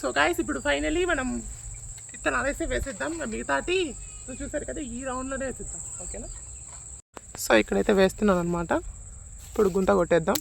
So guys ఇప్పుడు finally మనం విత్తనాలు వేసి వేసేద్దాం. మిగతాటి నువ్వు చూసారు కదా ఈ రౌండ్లోనే వేసేద్దాం. ఓకేనా? సో ఇక్కడైతే వేస్తున్నాను అనమాట ఇప్పుడు గుంత కొట్టేద్దాం.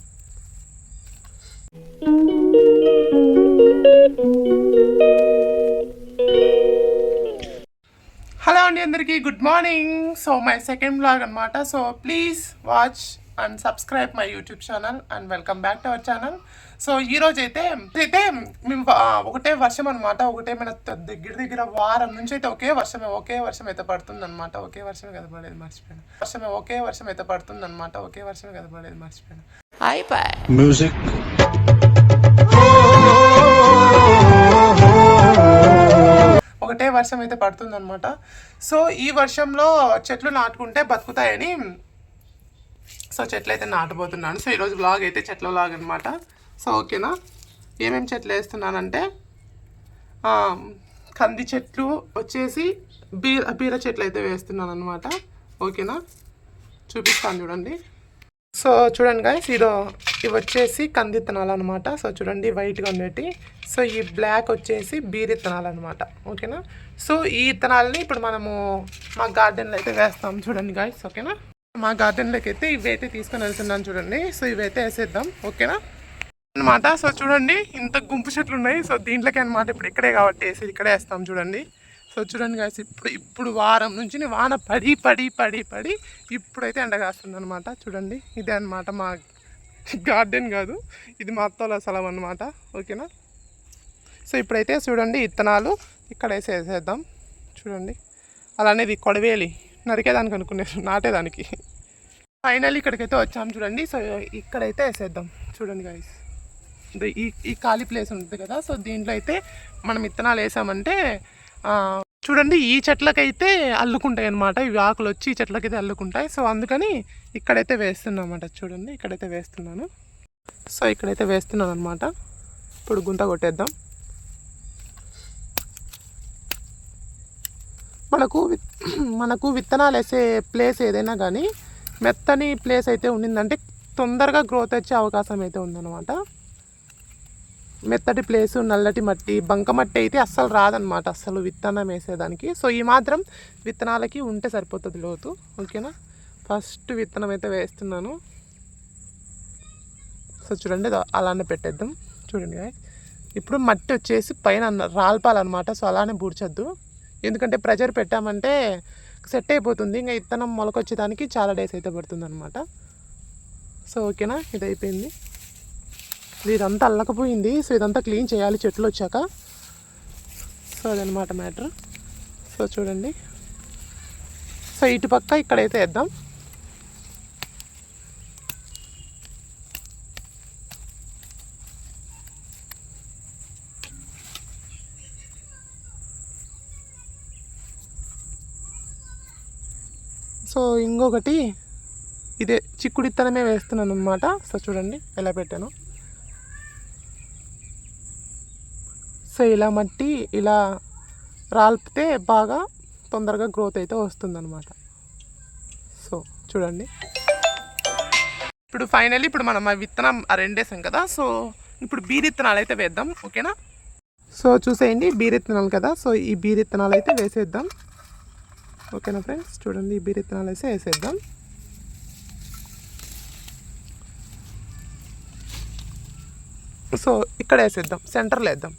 హలో అండి అందరికీ good morning so my second vlog అనమాట so please watch and subscribe my YouTube channel and welcome back to our channel so ఈ రోజు అయితే అయితే మేము ఒకటే వర్షం అనమాట ఒకటే మన దగ్గర దగ్గర వారం నుంచి అయితే ఒకే వర్షమే ఒకే వర్షం అయితే పడుతుంది అనమాట ఒకే వర్షమే కదా పడేది మర్చిపోయాను. వర్షమే ఒకే వర్షం అయితే పడుతుంది అనమాట ఒకే వర్షమే కదా పడేది మర్చిపోయాను. అయిపోయి music. ఒకటే వర్షం అయితే పడుతుంది అనమాట సో ఈ వర్షంలో చెట్లు నాటుకుంటే బతుకుతాయని సో చెట్లు అయితే నాటబోతున్నాను. సో ఈరోజు వ్లాగ్ అయితే చెట్ల వ్లాగ్ అనమాట సో ఓకేనా? ఏమేమి చెట్లు వేస్తున్నానంటే కంది చెట్లు వచ్చేసి బీర బీర చెట్లు అయితే వేస్తున్నాను అనమాట ఓకేనా? చూపిస్తాను చూడండి. సో చూడండి గాయస్ ఇదో ఇవి వచ్చేసి కంది విత్తనాలు అనమాట సో చూడండి వైట్గా ఉండేటి. సో ఈ బ్లాక్ వచ్చేసి బీర్ విత్తనాలు అనమాట ఓకేనా? సో ఈ విత్తనాలని ఇప్పుడు మనము మా గార్డెన్లో అయితే వేస్తాం చూడండి గాయస్ ఓకేనా? మా గార్డెన్లోకి అయితే ఇవైతే తీసుకొని వెళ్తున్నాను చూడండి. సో ఇవైతే వేసేద్దాం. ఓకేనా? అనమాట సో చూడండి ఇంత గుంపు చెట్లు ఉన్నాయి. సో దీంట్లోకి అనమాట ఇప్పుడు ఇక్కడే కాబట్టి వేసి ఇక్కడే వేస్తాం చూడండి. సో చూడండి కాసి ఇప్పుడు ఇప్పుడు వారం నుంచి వాన పడి పడి పడి పడి ఇప్పుడైతే ఎండ కాస్తుంది అనమాట చూడండి ఇదే అనమాట మా గార్డెన్ కాదు. ఇది మా అత్తల స్థలం అనమాట ఓకేనా? సో ఇప్పుడైతే చూడండి ఇత్తనాలు ఇక్కడ వేసేసేద్దాం వేసేద్దాం. చూడండి అలానే ఇది కొడవేలి. నరికేదానికి అనుకునేది నాటేదానికి. ఫైనల్ ఇక్కడికైతే వచ్చాం చూడండి. సో ఇక్కడైతే వేసేద్దాం. చూడండి గాయస్ ఈ ఈ ఖాళీ ప్లేస్ ఉంటుంది కదా. సో దీంట్లో అయితే మనం విత్తనాలు వేసామంటే చూడండి ఈ చెట్లకైతే అల్లుకుంటాయి అనమాట ఇవి ఆకులు వచ్చి ఈ చెట్లకైతే అల్లుకుంటాయి. సో అందుకని ఇక్కడైతే వేస్తున్నామాట చూడండి ఇక్కడైతే వేస్తున్నాను. సో ఇక్కడైతే వేస్తున్నాను అనమాట ఇప్పుడు గుంత కొట్టేద్దాం. మనకు మనకు విత్తనాలు వేసే ప్లేస్ ఏదైనా కానీ మెత్తని ప్లేస్ అయితే ఉండిందంటే తొందరగా గ్రోత్ వచ్చే అవకాశం అయితే ఉందన్నమాట. మెత్తటి ప్లేసు నల్లటి మట్టి బంక మట్టి అయితే అస్సలు రాదనమాట అస్సలు విత్తనం వేసేదానికి. సో ఈ మాత్రం విత్తనాలకి ఉంటే సరిపోతుంది లోతు ఓకేనా ఫస్ట్ విత్తనం అయితే వేస్తున్నాను. సో చూడండి అలానే పెట్టేద్దాం. చూడండి ఇప్పుడు మట్టి వచ్చేసి పైన రాల్పాలన్నమాట సో అలానే బూడ్చొద్దు. ఎందుకంటే ప్రెజర్ పెట్టామంటే సెట్ అయిపోతుంది. ఇంకా ఇత్తనం మొలకొచ్చేదానికి చాలా డేస్ అయితే పడుతుంది అనమాట సో ఓకేనా? ఇది అయిపోయింది ఇదంతా అల్లకపోయింది. సో ఇదంతా క్లీన్ చేయాలి చెట్లు వచ్చాక. సో అదనమాట మ్యాటర్. సో చూడండి. సో ఇటు పక్క ఇక్కడైతే వేద్దాం. సో ఇంకొకటి ఇదే చిక్కుడు ఇత్తనమే వేస్తున్నాను అనమాట సో చూడండి ఎలా పెట్టాను. సో ఇలా మట్టి ఇలా రాల్పితే బాగా తొందరగా గ్రోత్ అయితే వస్తుందన్నమాట. సో చూడండి. ఇప్పుడు ఫైనల్లీ ఇప్పుడు మనం ఆ విత్తనం ఆ రెండేసాం కదా సో ఇప్పుడు బీరిత్తనాలు అయితే వేద్దాం ఓకేనా? సో చూసేయండి బీరిత్తనాలు కదా సో ఈ బీరిత్తనాలు అయితే వేసేద్దాం. ఓకేనా ఫ్రెండ్స్ చూడండి ఈ బీరిత్తనాలు అయితే వేసేద్దాం. సో ఇక్కడ వేసేద్దాం సెంటర్లో వేద్దాం.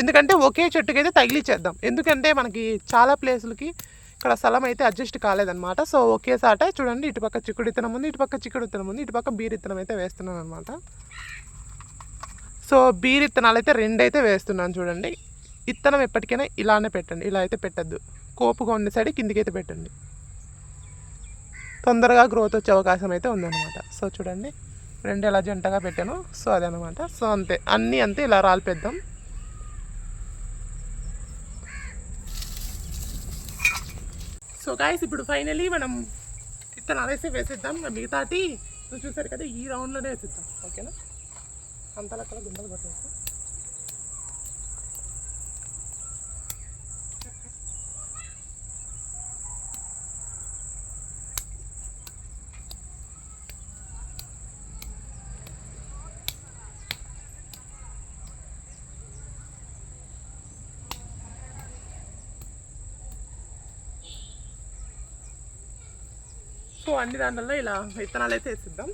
ఎందుకంటే ఒకే చెట్టుకి అయితే తగిలిచ్చేద్దాం. ఎందుకంటే మనకి చాలా ప్లేసులకి ఇక్కడ స్థలం అయితే అడ్జస్ట్ కాలేదన్నమాట. సో ఒకేసాట చూడండి ఇటుపక్క చిక్కుడు ఇత్తనం ఉంది ఇటుపక్క చిక్కుడు ఇత్తనం ఉంది ఇటుపక్క బీర్ ఇత్తనం అయితే వేస్తున్నాను అనమాట సో బీర్ ఇత్తనాలు అయితే రెండు అయితే వేస్తున్నాను చూడండి. ఇత్తనం ఎప్పటికైనా ఇలానే పెట్టండి ఇలా అయితే పెట్టద్దు. కోపుగా ఉన్న సైడ్ కిందికి అయితే పెట్టండి. తొందరగా గ్రోత్ వచ్చే అవకాశం అయితే ఉందన్నమాట. సో చూడండి. రెండు ఎలా జంటగా పెట్టాను సో అదనమాట సో అంతే. అన్నీ అంతే ఇలా రాలిపేద్దాం. సో గాయస్ ఇప్పుడు ఫైనలీ మనం విత్తనాలు వేసి వేసేద్దాం. మిగతాటి నువ్వు చూసారు కదా ఈ రౌండ్లోనే వేసేద్దాం. ఓకేనా అంతలక్కల గుండలు పట్టేస్తాం సో అన్ని దాంట్లో ఇలా విత్తనాలు అయితే వేసిద్దాం.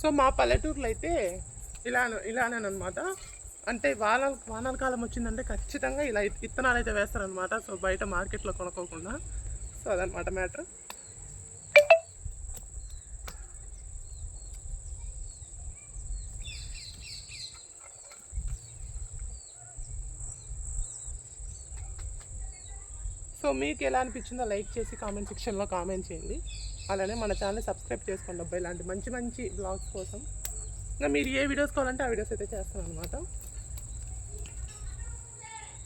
సో మా పల్లెటూరులో అయితే ఇలా ఇలానేనమాట అంటే వాన వానాల కాలం వచ్చిందంటే ఖచ్చితంగా ఇలా విత్తనాలు అయితే వేస్తారనమాట సో బయట మార్కెట్లో కొనుక్కోకుండా. సో అదనమాట మ్యాటర్. సో మీకు ఎలా అనిపించిందో లైక్ చేసి కామెంట్ సెక్షన్లో కామెంట్ చేయండి. అలానే మన ఛానల్ సబ్స్క్రైబ్ చేసుకోండి అబ్బాయి ఇలాంటి మంచి మంచి బ్లాగ్స్ కోసం. ఇంకా మీరు ఏ వీడియోస్ కావాలంటే ఆ వీడియోస్ అయితే చేస్తాను అనమాట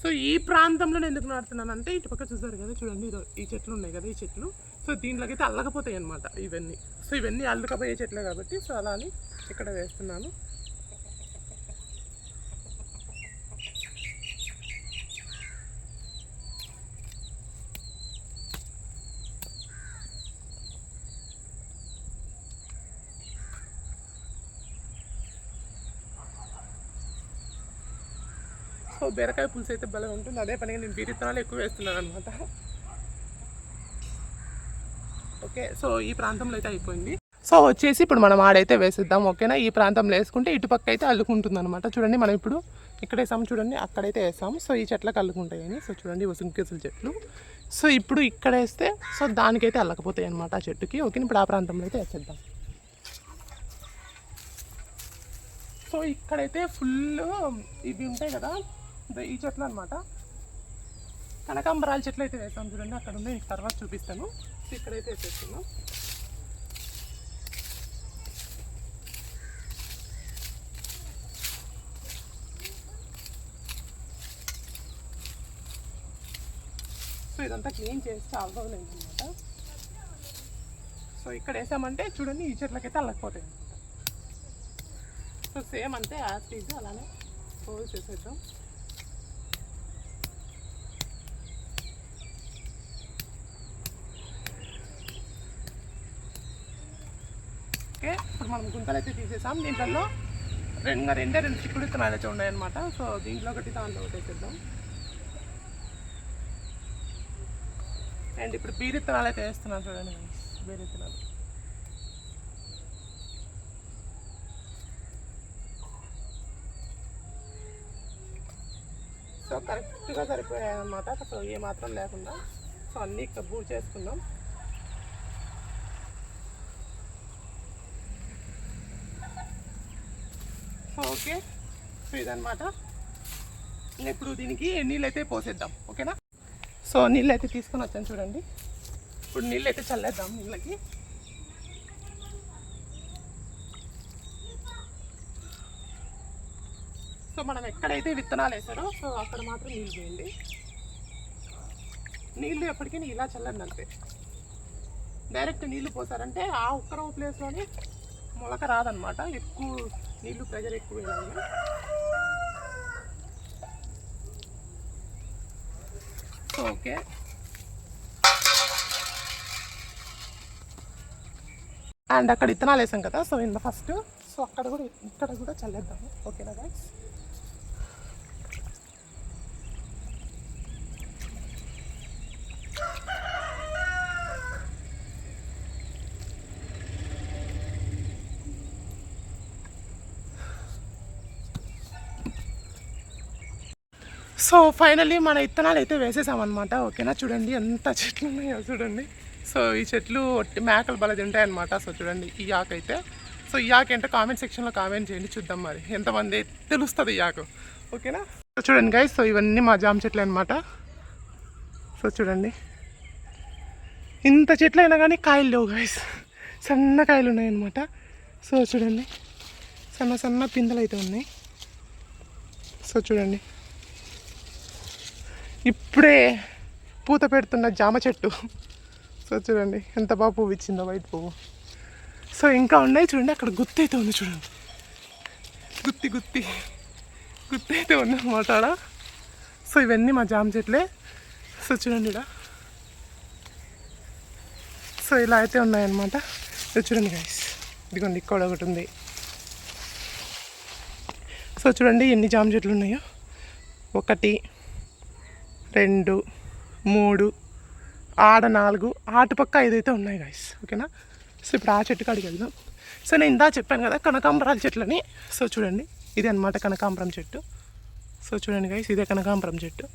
సో ఈ ప్రాంతంలో నేను ఎందుకు నాడుతున్నానంటే ఇటు పక్క చూసారు కదా చూడండి ఇదో ఈ చెట్లు ఉన్నాయి కదా ఈ చెట్లు. సో దీంట్లోకి అయితే అల్లకపోతాయి అనమాట ఇవన్నీ. సో ఇవన్నీ అల్లుకపోయే చెట్లే కాబట్టి సో అలా అని ఇక్కడ వేస్తున్నాను. బీరకాయ పులుసు అయితే భలే ఉంటుంది. అదే పనిగా నేను బీరిత్తనాలు ఎక్కువ వేస్తున్నాను అనమాట ఓకే సో ఈ ప్రాంతంలో అయితే అయిపోయింది. సో వచ్చేసి ఇప్పుడు మనం ఆడైతే వేసేద్దాం ఓకేనా? ఈ ప్రాంతంలో వేసుకుంటే ఇటుపక్క అయితే అల్లుకుంటుంది అనమాట చూడండి మనం ఇప్పుడు ఇక్కడ వేసాము చూడండి అక్కడైతే వేసాం. సో ఈ చెట్లకు అల్లుకుంటాయని. సో చూడండి ఉసుంకేసుల చెట్లు. సో ఇప్పుడు ఇక్కడ వేస్తే సో దానికైతే అల్లకపోతాయి అనమాట ఆ చెట్టుకి. ఓకే ఇప్పుడు ఆ ప్రాంతంలో అయితే వేసేద్దాం. సో ఇక్కడైతే ఫుల్ ఇవి ఉంటాయి కదా అంటే ఈ చెట్లు అనమాట కనకాంబరాల చెట్లు అయితే వేసాం చూడండి అక్కడ ఉంది మీకు తర్వాత చూపిస్తాను. ఇక్కడైతే వేసేస్తున్నాం. సో ఇదంతా క్లీన్ చేసి చాలా రోజులు అయిందనమాట సో ఇక్కడ వేసామంటే చూడండి ఈ చెట్లకైతే అల్లకపోతాయి అనమాట సో సేమ్ అంతే యాజ్ ఈజ్ అలానే హోల్స్ చేసేద్దాం ఓకే ఇప్పుడు మనం గుంతలు అయితే తీసేసాం. దీంట్లో రెండు రెండే రెండు చిక్కుడు విత్తనాలు అయితే ఉన్నాయన్నమాట. సో దీంట్లో ఒకటి దాంట్లో ఒకటి వేసేద్దాం. అండ్ ఇప్పుడు బీర్ విత్తనాలు అయితే వేస్తున్నాను చూడండి బీర్ విత్తనాలు సో కరెక్ట్గా సరిపోయాయి అనమాట సో ఏ మాత్రం లేకుండా. సో అన్నీ కబూర్ చేసుకుందాం సో ఓకే? సో ఇదనమాట ఇప్పుడు దీనికి నీళ్ళు అయితే పోసేద్దాం ఓకేనా? సో నీళ్ళు అయితే తీసుకొని వచ్చాను చూడండి. ఇప్పుడు నీళ్ళు అయితే చల్లేద్దాం నీళ్ళకి. సో మనం ఎక్కడైతే విత్తనాలు వేసారో సో అక్కడ మాత్రం నీళ్ళు వేయండి నీళ్ళు ఎప్పటికీ ఇలా చల్లండి అంతే. డైరెక్ట్ నీళ్ళు పోసారంటే ఆ ఒక్కరో ప్లేస్లోనే మొలక రాదనమాట ఎక్కువ నీళ్ళు ప్రెజర్ ఎక్కువ ఓకే. అండ్ అక్కడ విత్తనాలు వేసాం కదా సో ఇన్ ఫస్ట్ సో అక్కడ కూడా ఇక్కడ కూడా చల్లేద్దాము. ఓకేనా గైస్ సో ఫైనల్లీ మన ఇత్తనాలు అయితే వేసేసామన్నమాట. ఓకేనా? చూడండి ఎంత చెట్లు ఉన్నాయో చూడండి. సో ఈ చెట్లు మేకలు బల తింటాయి అనమాట సో చూడండి ఈ ఆకు అయితే. సో ఈ ఆకు ఏంటో కామెంట్ సెక్షన్లో కామెంట్ చేయండి చూద్దాం మరి. ఎంతమంది తెలుస్తుంది ఈ ఆకు ఓకేనా? సో చూడండి గైస్ సో ఇవన్నీ మా జామ చెట్లు అనమాట సో చూడండి. ఇంత చెట్లు అయినా కానీ కాయలు లేవు గైస్ సన్న కాయలు ఉన్నాయన్నమాట. సో చూడండి. సన్న సన్న పిందెలు అయితే ఉన్నాయి. సో చూడండి. ఇప్పుడే పూత పెడుతున్న జామ చెట్టు. సో చూడండి ఎంత బాగా పువ్వు ఇచ్చిందో వైట్ పువ్వు. సో ఇంకా ఉన్నాయి చూడండి అక్కడ గుత్తి అయితే ఉంది చూడండి. గుత్తి గుత్తి. గుత్తి అయితే ఉంది అన్నమాట ఆడ. సో ఇవన్నీ మా జామ చెట్లే. సో చూడండి ఇక్కడ సో ఇలా అయితే ఉన్నాయన్నమాట సో చూడండి గైస్ ఇదిగోండి ఇక్కడ ఒకటి ఉంది. సో చూడండి ఎన్ని జామ చెట్లు ఉన్నాయో. ఒకటి రెండు మూడు ఆడ నాలుగు ఆటుపక్క ఐదైతే అయితే ఉన్నాయి గైస్ ఓకేనా? సో ఇప్పుడు ఆ చెట్టు కాడికి వెళ్దాం. సో నేను ఇందా చెప్పాను కదా కనకాంబరాల చెట్లని. సో చూడండి ఇది అనమాట కనకాంబరం చెట్టు. సో చూడండి గైస్ ఇదే కనకాంబరం చెట్టు.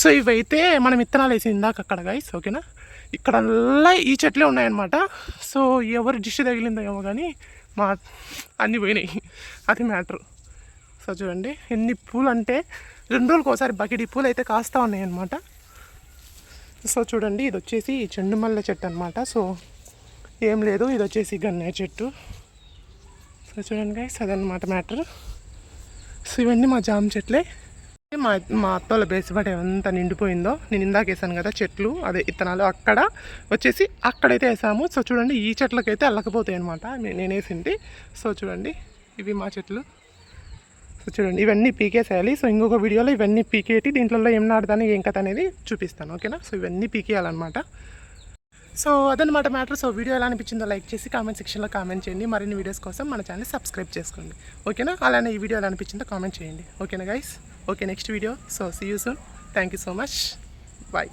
సో ఇవైతే మనం విత్తనాలు వేసి ఇందాక అక్కడ గైస్ ఓకేనా? ఇక్కడల్లా ఈ చెట్లే ఉన్నాయన్నమాట. సో ఎవరు దిష్టి తగిలిందో ఏమో కానీ మా అన్నీ పోయినాయి. అది మ్యాటర్ సో చూడండి ఎన్ని పూలు అంటే రెండు రోజులకు ఒకసారి బకెట్ పూలు అయితే కాస్తూ ఉన్నాయన్నమాట. సో చూడండి ఇది వచ్చేసి చెండు మల్లె చెట్టు అనమాట సో ఏం లేదు ఇది వచ్చేసి గన్నేరు చెట్టు. సో చూడండి గైస్ అదనమాట మ్యాటర్ సో ఇవన్నీ మా జామ చెట్లే. మా మా అత్తోళ్ళ బేసిబట్ ఎంత నిండిపోయిందో నేను ఇందాక వేసాను కదా చెట్లు అదే ఇత్తనాలు అక్కడ వచ్చేసి అక్కడైతే వేసాము. సో చూడండి ఈ చెట్లకైతే అల్లకపోతాయి అనమాట నేను వేసింది సో చూడండి ఇవి మా చెట్లు. సో చూడండి ఇవన్నీ పీకేసేయాలి. సో ఇంకొక వీడియోలో ఇవన్నీ పీకేటి దీంట్లో ఏం నాటుదాని ఏం కథ అనేది చూపిస్తాను ఓకేనా? సో ఇవన్నీ పీకేయాలన్నమాట. సో అదనమాట మ్యాటర్. సో వీడియో ఎలా అనిపించిందో లైక్ చేసి కామెంట్ సెక్షన్లో కామెంట్ చేయండి. మరిన్ని వీడియోస్ కోసం మన ఛానల్ సబ్స్క్రైబ్ చేసుకోండి ఓకేనా? అలానే ఈ వీడియో ఎలా అనిపించిందో కామెంట్ చేయండి ఓకేనా guys okay next video. So see you soon thank you so much bye